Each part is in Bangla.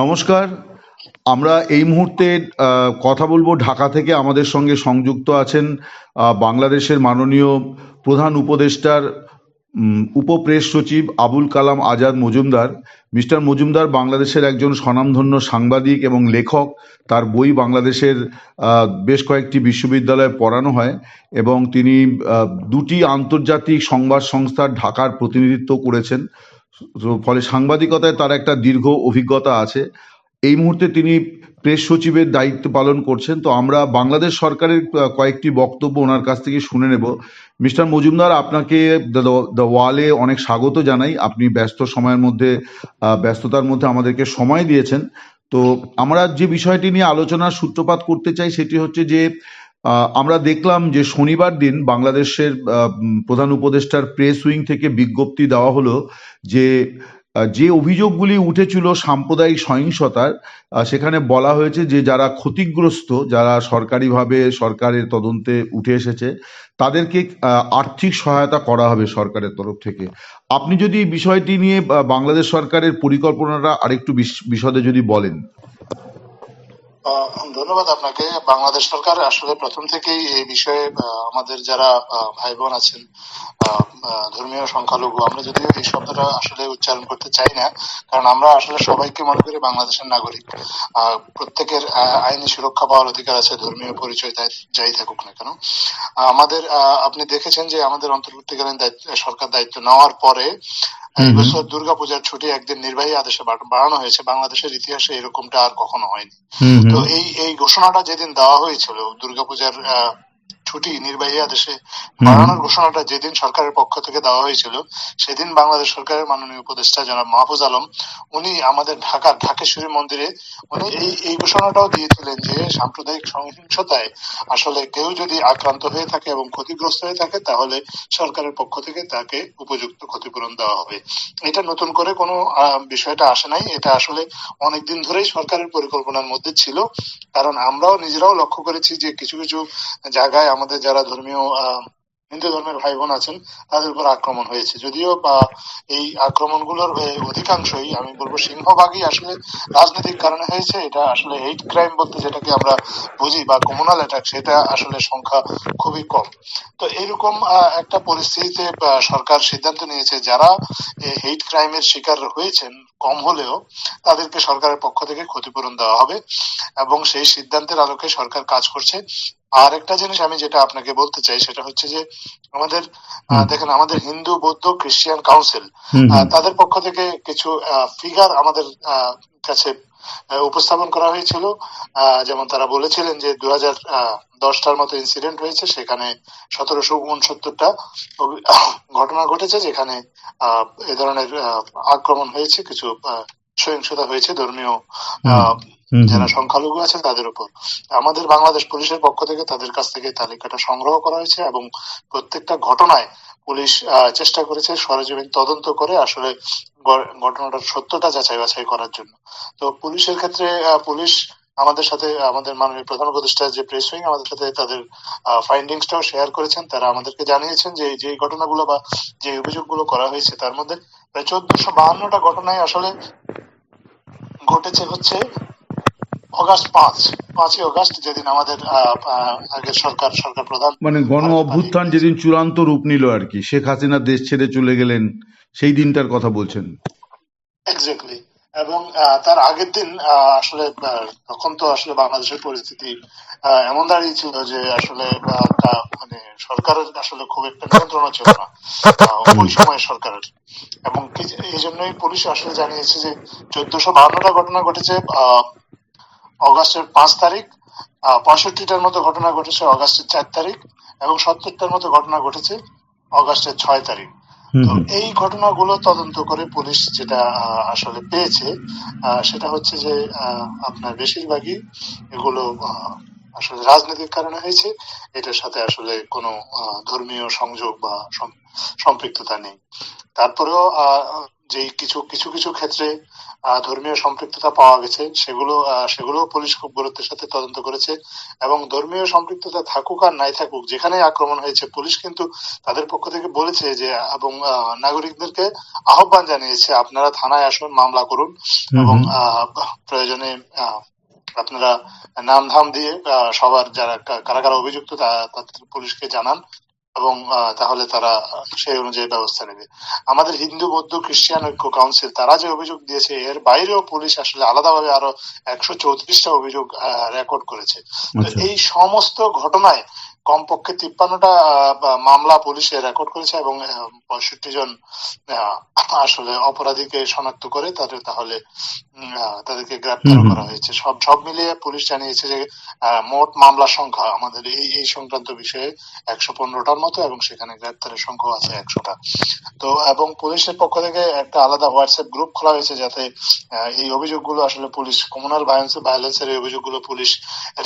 নমস্কার। আমরা এই মুহূর্তে কথা বলব ঢাকা থেকে আমাদের সঙ্গে সংযুক্ত আছেন বাংলাদেশের মাননীয় প্রধান উপদেষ্টার উপপ্রেস সচিব আবুল কালাম আজাদ মজুমদার। মিস্টার মজুমদার বাংলাদেশের একজন স্বনামধন্য সাংবাদিক এবং লেখক। তার বই বাংলাদেশের বেশ কয়েকটি বিশ্ববিদ্যালয়ে পড়ানো হয় এবং তিনি দুটি আন্তর্জাতিক সংবাদ সংস্থার ঢাকার প্রতিনিধিত্ব করেছেন। ফলে সাংবাদিকতায় তার একটা দীর্ঘ অভিজ্ঞতা আছে। এই মুহূর্তে তিনি প্রেস সচিবের দায়িত্ব পালন করছেন। তো আমরা বাংলাদেশ সরকারের কয়েকটি বক্তব্য ওনার কাছ থেকে শুনে নেব। মিস্টার মজুমদার, আপনাকে দ্য ওয়ালে অনেক স্বাগত জানাই। আপনি ব্যস্ত সময়ের মধ্যে ব্যস্ততার মধ্যে আমাদেরকে সময় দিয়েছেন। তো আমরা যে বিষয়টি নিয়ে আলোচনার সূত্রপাত করতে চাই সেটি হচ্ছে যে আমরা দেখলাম যে শনিবার দিন বাংলাদেশের প্রধান উপদেষ্টার প্রেস উইং থেকে বিজ্ঞপ্তি দেওয়া হলো যে যে অভিযোগগুলি উঠেছিল সাম্প্রদায়িক সহিংসতার সেখানে বলা হয়েছে যে যারা ক্ষতিগ্রস্ত, যারা সরকারিভাবে সরকারের তদন্তে উঠে এসেছে, তাদেরকে আর্থিক সহায়তা করা হবে সরকারের তরফ থেকে। আপনি যদি বিষয়টি নিয়ে বাংলাদেশ সরকারের পরিকল্পনাটা আরেকটু বিশ- বিশদে যদি বলেন। ধন্যবাদ আপনাকে। বাংলাদেশ সরকার আসলে প্রথম থেকেই এই বিষয়ে আমাদের যারা ভাই বোন আছেন ধর্মীয় সংখ্যালঘু, আমরা যদিও এই শব্দটা আসলে উচ্চারণ করতে চাই না, কারণ আমরা আসলে সবাইকে মনে করি বাংলাদেশের নাগরিক। প্রত্যেকের আইনি সুরক্ষা পাওয়ার অধিকার আছে, ধর্মীয় পরিচয় যাই থাকুক না কেন। আমাদের আপনি দেখেছেন যে আমাদের অন্তর্বর্তীকালীন সরকার দায়িত্ব নেওয়ার পরে হুম। বছর দুর্গাপূজার ছুটি একদিন নির্বাহী আদেশে বাড়ানো হয়েছে। বাংলাদেশের ইতিহাসে এরকমটা আর কখনো হয়নি। তো এই এই ঘোষণাটা যেদিন দেওয়া হয়েছিল দুর্গাপূজার আহ, ছুটি নির্বাহী আদেশে বাড়ানোর ঘোষণাটা যেদিন সরকারের পক্ষ থেকে দেওয়া হয়েছিল সেদিন বাংলাদেশ সরকারের মাননীয় উপদেষ্টা জনাব মাহফুজ আলম উনি আমাদের ঢাকার ঢাকেশ্বরী মন্দিরে উনি এই এই ঘোষণাটাও দিয়েছিলেন যে সাম্প্রদায়িক সহিংসতায় আসলে কেউ যদি আক্রান্ত হয়ে থাকে এবং ক্ষতিগ্রস্ত হয়ে থাকে তাহলে সরকারের পক্ষ থেকে তাকে উপযুক্ত ক্ষতিপূরণ দেওয়া হবে। এটা নতুন করে কোনো বিষয়টা আসে নাই। এটা আসলে অনেকদিন ধরেই সরকারের পরিকল্পনার মধ্যে ছিল। কারণ আমরাও নিজেরাও লক্ষ্য করেছি যে কিছু কিছু জায়গায় আমাদের যারা ধর্মীয় হিন্দু ধর্মের ভাই বোন আছেন, তাদের উপর আক্রমণ হয়েছে। যদিও বা এই আক্রমণগুলোর অধিকাংশই, আমি বলব সিংহভাগই আসলে রাজনৈতিক কারণে হয়েছে। এটা আসলে হেইট ক্রাইম বলতে যেটাকে আমরা বুঝি বা কমুনাল অ্যাটাক সেটা আসলে সংখ্যা খুবই কম। তো এরকম একটা পরিস্থিতিতে সরকার সিদ্ধান্ত নিয়েছে, যারা হেইট ক্রাইমের শিকার হয়েছেন কম হলেও, তাদেরকে সরকারের পক্ষ থেকে ক্ষতিপূরণ দেওয়া হবে এবং সেই সিদ্ধান্তের আলোকে সরকার কাজ করছে। আর একটা জিনিস আমি যেটা আপনাকে বলতে চাই সেটা হচ্ছে যে আমাদের দেখেন আমাদের হিন্দু বৌদ্ধ খ্রিস্টান কাউন্সিল তাদের পক্ষ থেকে কিছু ফিগার আমাদের কাছে উপস্থাপন করা হয়েছিল। যেমন তারা বলেছিলেন যে দু হাজার দশটার মতো ইনসিডেন্ট হয়েছে সেখানে সতেরোশো উনসত্তরটা ঘটনা ঘটেছে যেখানে আহ, এ ধরনের আহ, আক্রমণ হয়েছে কিছু আহ, সহিংসতা হয়েছে ধর্মীয় যারা সংখ্যালঘু আছেন তাদের উপর। আমাদের বাংলাদেশ পুলিশের পক্ষ থেকে তাদের কাছ থেকে তালিকাটা সংগ্রহ করা হয়েছে এবং প্রত্যেকটা ঘটনায় পুলিশ চেষ্টা করেছে সরেজমিন তদন্ত করে আসলে ঘটনাটার সত্যতা যাচাই বাছাই করার জন্য। তো পুলিশের ক্ষেত্রে পুলিশ আমাদের সাথে, আমাদের মাননীয় প্রধান উপদেষ্টা যে প্রেস উইং, আমাদের সাথে তাদের ফাইন্ডিংসটাও শেয়ার করেছেন। তারা আমাদেরকে জানিয়েছেন যে যে ঘটনাগুলো বা যে অভিযোগগুলো করা হয়েছে তার মধ্যে প্রায় চোদ্দশো বাহান্নটা ঘটনায় আসলে ঘটেছে হচ্ছে অগাস্ট পাঁচ পাঁচই অগাস্ট যেদিন আমাদের আগের সরকার সরকার প্রধান মানে গণ অভ্যুত্থান যেদিন চূড়ান্ত রূপ নিল আর কি শেখ হাসিনা দেশ ছেড়ে চলে গেলেন সেই দিনটার কথা বলছেন। এক্স্যাক্টলি এবং তার আগের দিন আসলে তখন তো আসলে বাংলাদেশের পরিস্থিতি এমন দাঁড়িয়েছিল যে আসলে মানে সরকারের আসলে খুব একটা নিয়ন্ত্রণ ছিল না ওই সময় সরকারের। এবং এই জন্যই পুলিশ আসলে জানিয়েছে যে চোদ্দশো বাহান্নটা ঘটনা ঘটেছে অগাস্টের পাঁচ তারিখ পঁয়ষট্টিটার মতো ঘটনা ঘটেছে অগাস্টের চার তারিখ এবং সত্তরটার মতো ঘটনা ঘটেছে অগাস্টের ছয় তারিখ। তো এই ঘটনাগুলো তদন্ত করে পুলিশ যেটা আসলে পেয়েছে সেটা হচ্ছে যে আহ, আপনার বেশিরভাগই এগুলো আসলে রাজনৈতিক কারণে হয়েছে। এটার সাথে আসলে কোনো ধর্মীয় সংযোগ বা সম্পৃক্ততা নেই। তারপরেও আহ, যে কিছু কিছু কিছু ক্ষেত্রে ধর্মীয় সম্পৃক্ততা পাওয়া গেছে সেগুলো সেগুলো পুলিশ খুব গুরুত্বের সাথে তদন্ত করেছে এবং ধর্মীয় সম্পৃক্ততা থাকুক আর নাই থাকুক যেখানে আক্রমণ হয়েছে পুলিশ কিন্তু তাদের পক্ষ থেকে বলেছে যে এবং নাগরিকদেরকে আহ্বান জানিয়েছে আপনারা থানায় আসুন মামলা করুন এবং আহ, প্রয়োজনে আহ, আপনারা নাম ধাম দিয়ে আহ, সবার যারা কারা কারা অভিযুক্ত পুলিশকে জানান। এবং আহ, তাহলে তারা সেই অনুযায়ী ব্যবস্থা নেবে। আমাদের হিন্দু বৌদ্ধ খ্রিস্টান ঐক্য কাউন্সিল তারা যে অভিযোগ দিয়েছে এর বাইরেও পুলিশ আসলে আলাদাভাবে আরও একশো চৌত্রিশটা অভিযোগ রেকর্ড করেছে। তো আচ্ছা। এই সমস্ত ঘটনায় কমপক্ষে তিপ্পান্নটা মামলা পুলিশে রেকর্ড করেছে এবং পঁয়ষট্টি জন আসলে অপরাধীকে শনাক্ত করে তাদের তাহলে তাদেরকে গ্রেপ্তার। করা হয়েছে। সব সব মিলিয়ে পুলিশ জানিয়েছে যে মোট মামলার সংখ্যা আমাদের এই এই সংক্রান্ত বিষয়ে একশো পনেরোটার মতো এবং সেখানে গ্রেপ্তারের সংখ্যা আছে একশোটা। তো এবং পুলিশের পক্ষ থেকে একটা আলাদা হোয়াটসঅ্যাপ গ্রুপ খোলা হয়েছে যাতে এই অভিযোগগুলো আসলে পুলিশ কমিউনাল ভায়োলেন্স ভায়োলেন্সের এই অভিযোগগুলো পুলিশ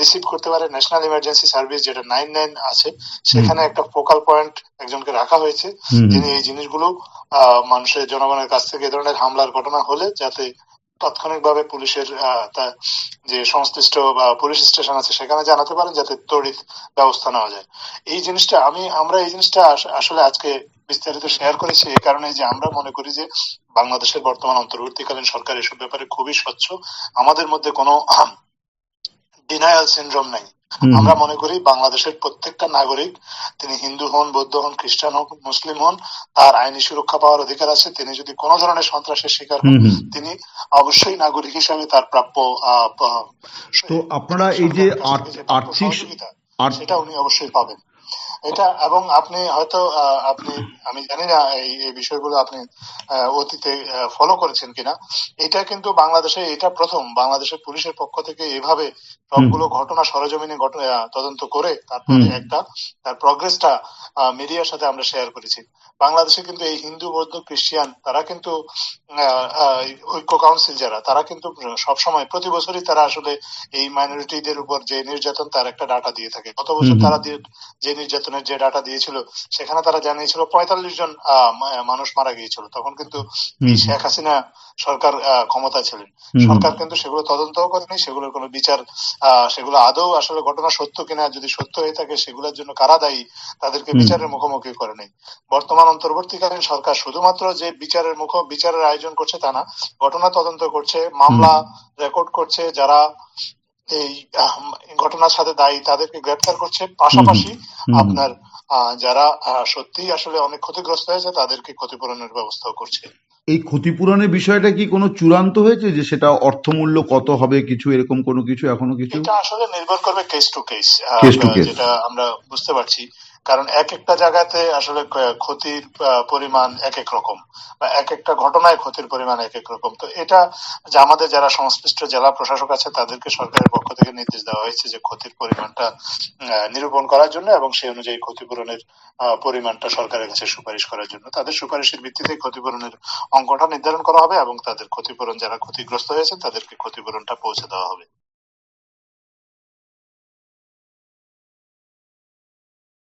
রিসিভ করতে পারে। ন্যাশনাল ইমার্জেন্সি সার্ভিস যেটা নাইন নাইন আছে সেখানে একটা ফোকাল পয়েন্ট একজনকে রাখা হয়েছে। যিনি এই জিনিসগুলো মানুষের জনগণের কাছ থেকে এ ধরনের হামলার ঘটনা হলে যাতে তাৎক্ষণিকভাবে পুলিশের যে সংশ্লিষ্ট বা পুলিশ স্টেশন আছে সেখানে জানাতে পারেন যাতে তড়িৎ ব্যবস্থা নেওয়া যায়। এই জিনিসটা আমি আমরা এই জিনিসটা আসলে আজকে বিস্তারিত শেয়ার করেছি এই কারণে যে আমরা মনে করি যে বাংলাদেশের বর্তমান অন্তর্বর্তীকালীন সরকার এসব ব্যাপারে খুবই স্বচ্ছ। আমাদের মধ্যে কোনো ডিনায়াল সিনড্রোম নাই। আমরা মনে করি বাংলাদেশের প্রত্যেকটা নাগরিক তিনি হিন্দু হন বৌদ্ধ হন খ্রিস্টান হোক মুসলিম হন তার আইনি সুরক্ষা পাওয়ার অধিকার আছে। তিনি যদি কোনো ধরনের সন্ত্রাসের শিকার হন। তিনি অবশ্যই নাগরিক হিসাবে তার প্রাপ্য তো আপনারা এই যে আর্থিক সেটা উনি অবশ্যই পাবেন। এটা এবং আপনি হয়তো আহ, আপনি আমি জানি না এই এই বিষয়গুলো আপনি অতীতে ফলো করেছেন কিনা। এটা কিন্তু বাংলাদেশে এটা প্রথম। বাংলাদেশের পুলিশের পক্ষ থেকে এভাবে সবগুলো ঘটনা সরজমিনে ঘটনা তদন্ত করে তারপরে একটা তার প্রগ্রেসটা মিডিয়ার সাথে আমরা শেয়ার করেছি বাংলাদেশে কিন্তু এই হিন্দু বৌদ্ধ খ্রিস্টান তারা কিন্তু ঐক্য কাউন্সিল যারা তারা কিন্তু সবসময় প্রতি বছরই তারা আসলে এই মাইনরিটিদের উপর যে নির্যাতন তার একটা ডাটা দিয়ে থাকে গত বছর। তারা যে নির্যাতনের যে ডাটা দিয়েছিল সেখানে তারা জানিয়েছিল পঁয়তাল্লিশ জন আহ, মানুষ মারা গিয়েছিল তখন কিন্তু। শেখ হাসিনা সরকার আহ, ক্ষমতায় ছিলেন। সরকার কিন্তু সেগুলো তদন্তও করেনি সেগুলোর কোনো বিচার সেগুলো আদৌ আসলে ঘটনা সত্য কিনা যদি সত্য হয়ে থাকে সেগুলোর জন্য কারা দায়ী তাদেরকে বিচারের মুখোমুখি করে নেই। বর্তমান অন্তর্বর্তীকালীন সরকার শুধুমাত্র যে বিচারের মুখ বিচারের আয়োজন করছে তা না ঘটনা তদন্ত করছে মামলা রেকর্ড করছে যারা এই ঘটনার সাথে দায়ী তাদেরকে গ্রেপ্তার করছে। পাশাপাশি আপনার আহ, যারা সত্যি আসলে অনেক ক্ষতিগ্রস্ত হয়েছে তাদেরকে ক্ষতিপূরণের ব্যবস্থাও করছে। এই ক্ষতিপূরণের বিষয়টা কি কোনো চূড়ান্ত হয়েছে যে সেটা অর্থমূল্য কত হবে কিছু এরকম কোনো কিছু এখনও কিছু? এটা আসলে নির্ভর করবে case to case case to case যেটা আমরা বুঝতে পারছি। কারণ এক একটা জায়গাতে আসলে ক্ষতির পরিমাণ এক এক রকম বা এক একটা ঘটনায় ক্ষতির পরিমাণ এক এক রকম। তো এটা যে আমাদের যারা সংশ্লিষ্ট জেলা প্রশাসক আছে, তাদেরকে সরকারের পক্ষ থেকে নির্দেশ দেওয়া হয়েছে যে ক্ষতির পরিমাণটা নিরূপণ করার জন্য এবং সেই অনুযায়ী ক্ষতিপূরণের পরিমাণটা সরকারের কাছে সুপারিশ করার জন্য। তাদের সুপারিশের ভিত্তিতে ক্ষতিপূরণের অঙ্কটা নির্ধারণ করা হবে এবং তাদের ক্ষতিপূরণ, যারা ক্ষতিগ্রস্ত হয়েছে তাদেরকে ক্ষতিপূরণটা পৌঁছে দেওয়া হবে।